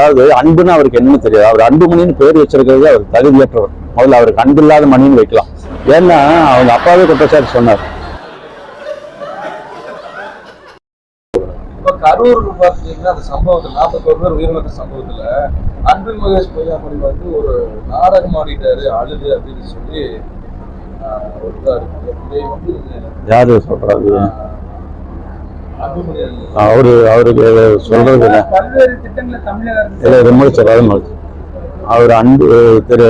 அதாவது அன்புன்னு அவருக்கு என்னன்னு தெரியாது. அவர் அன்புமணின்னு பேர் வச்சிருக்கிறது அவர் தகுதியற்றவர். முதல்ல அவருக்கு அன்பு இல்லாத மணின்னு வைக்கலாம். ஏன்னா அவங்க அப்பாவே குற்றச்சாட்டு சொன்னார். கரூர் பாத்தீங்கன்னா அந்த சம்பவத்துல நாற்பத்தோரு பேர் உயிரிழந்த சம்பவத்துல அன்பில் மகேஷ் பொய்யாமொழி வந்து ஒரு நாடகம் ஆடிட்டாரு அழுது அப்படின்னு சொல்லி யாரு சொல்றாரு அவரு அவருக்கு சொல்றது இல்லை ரொம்ப சொல்லாத அவர் அன்பு திரு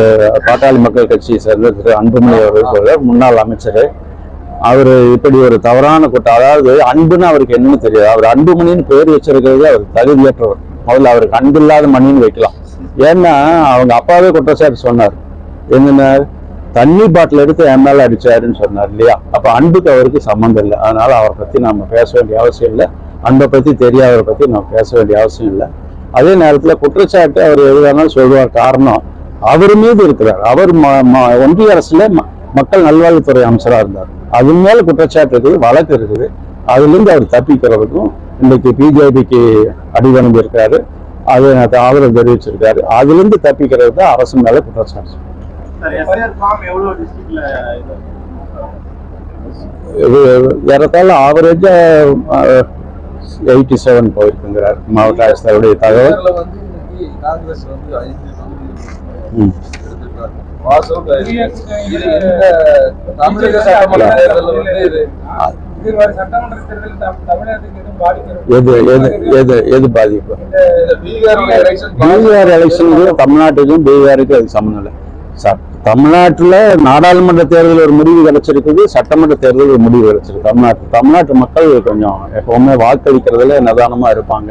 பாட்டாளி மக்கள் கட்சியை சேர்ந்த திரு அன்புமணி அவர்கள் சொல்ல முன்னாள் அமைச்சர். அவர் இப்படி ஒரு தவறான கூட்டம் அதாவது அன்புன்னு அவருக்கு என்னன்னு தெரியாது. அவர் அன்புமணின்னு பேர் வச்சிருக்கிறது அவர் தகுதியற்றவர். முதல்ல அவருக்கு அன்பு இல்லாத மணின்னு வைக்கலாம். ஏன்னா அவங்க அப்பாவே குற்றச்சாட்டு சொன்னார். என்னென்ன? தண்ணி பாட்டில் எடுத்து என் மேலே அடிச்சாருன்னு சொன்னார் இல்லையா? அப்போ அன்புக்கு அவருக்கு சம்மந்தம் இல்லை. அதனால அவரை பற்றி நம்ம பேச வேண்டிய அவசியம் இல்லை. அன்பை பற்றி தெரியாதவரை பற்றி நம்ம பேச வேண்டிய அவசியம் இல்லை. அதே நேரத்தில் குற்றச்சாட்டு அவர் எது சொல்லுவார் காரணம் அவர் மீது இருக்கிறார். அவர் ம- ம- ஒன்றிய அரசுல ம- மக்கள் நல்வாழ்வுத்துறை அமைச்சராக இருந்தார். அது மேலே குற்றச்சாட்டு இருக்குது வழக்கு இருக்குது. அதுலேருந்து அவர் தப்பிக்கிறதுக்கும் இன்றைக்கு பிஜேபிக்கு அடிவணங்கி அதை அது ஆதரவு தெரிவிச்சிருக்காரு. அதுலேருந்து தப்பிக்கிறது தான் அரசு மேலே குற்றச்சாட்டு. ஏறத்தாழ ஆவரேஜா எயிட்டி செவன் போயிருக்குங்கிறார் மாவட்ட ஆட்சித்தலைவருடைய தகவல். காங்கிரஸ் வந்து தமிழ்நாட்டுக்கும் பீகாருக்கு அது சம்மந்தம் இல்லை ச- தமிழ்நாட்டில் நாடாளுமன்ற தேர்தல் ஒரு முடிவு கிடைச்சிருக்குது சட்டமன்ற தேர்தல் ஒரு முடிவு கிடைச்சிருக்கு. தமிழ்நாட்டு தமிழ்நாட்டு மக்கள் கொஞ்சம் எப்பவுமே வாக்களிக்கிறதுல நிதானமாக இருப்பாங்க.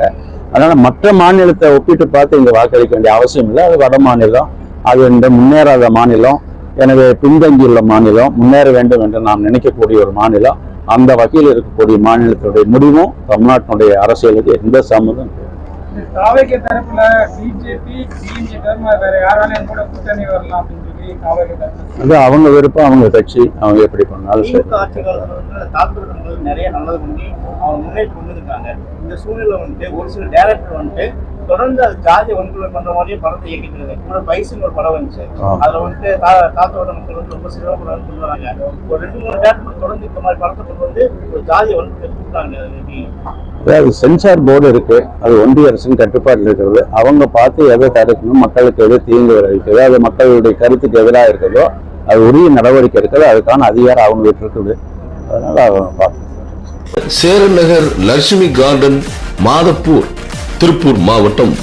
அதனால் மற்ற மாநிலத்தை ஒப்பிட்டு பார்த்து இங்கே வாக்களிக்க வேண்டிய அவசியம் இல்லை. அது வட மாநிலம் அது இந்த முன்னேறாத மாநிலம் எனவே பின்தங்கியுள்ள மாநிலம் முன்னேற வேண்டும் என்று நாம் நினைக்கக்கூடிய ஒரு மாநிலம். அந்த வகையில் இருக்கக்கூடிய மாநிலத்தினுடைய முடிவும் தமிழ்நாட்டினுடைய அரசியலுக்கு எந்த சம்மதம் தரப்புல பிஜேபி டிஎம்கே தவிர வேற யாராலையும் கூட கூட்டணி வரலாம் அப்படின்னு அது அவங்க விருப்பம் அவங்க கட்சி அவங்க எப்படி பண்ணாலும் சரி. வந்து நிறைய நல்லது பண்ணி அவங்க முன்னேறி கொண்டு இருக்காங்க இந்த சூழ்நிலை வந்துட்டு ஒரு சில டேரக்டர் வந்துட்டு தொடர்ந்து அது ஜாதி வன்கொடுமை பண்ற மாதிரியே படத்தை இயக்கிட்டு இருக்காங்க கூட பைசுன்னு ஒரு படம் வந்துச்சு. அதுல வந்துட்டு தா- தாத்தாவோட மக்கள் வந்து ரொம்ப சிரமப்படுறாங்க வராங்க. ஒரு ரெண்டு மூணு டேரக்டர் தொடர்ந்து இந்த மாதிரி படத்தை கொண்டு வந்து ஒரு ஜாதி வன்கொடுமை கொடுத்தாங்க? அதாவது சென்சார் போர்டு இருக்கு. அது ஒன்றிய அரசின் கட்டுப்பாட்டில் இருக்கிறது. அவங்க பார்த்து எதை தடுக்கணும் மக்களுக்கு எது தீங்கு விளைவிக்குதோ அது மக்களுடைய கருத்துக்கு எதிராக இருக்குதோ அது உரிய நடவடிக்கை இருக்குது அதுக்கான அதிகாரம் அவங்ககிட்ட இருக்குது. அதனால அவங்க பார்த்து சேரநகர் லட்சுமி கார்டன் மாதப்பூர். திருப்பூர் மாவட்டம்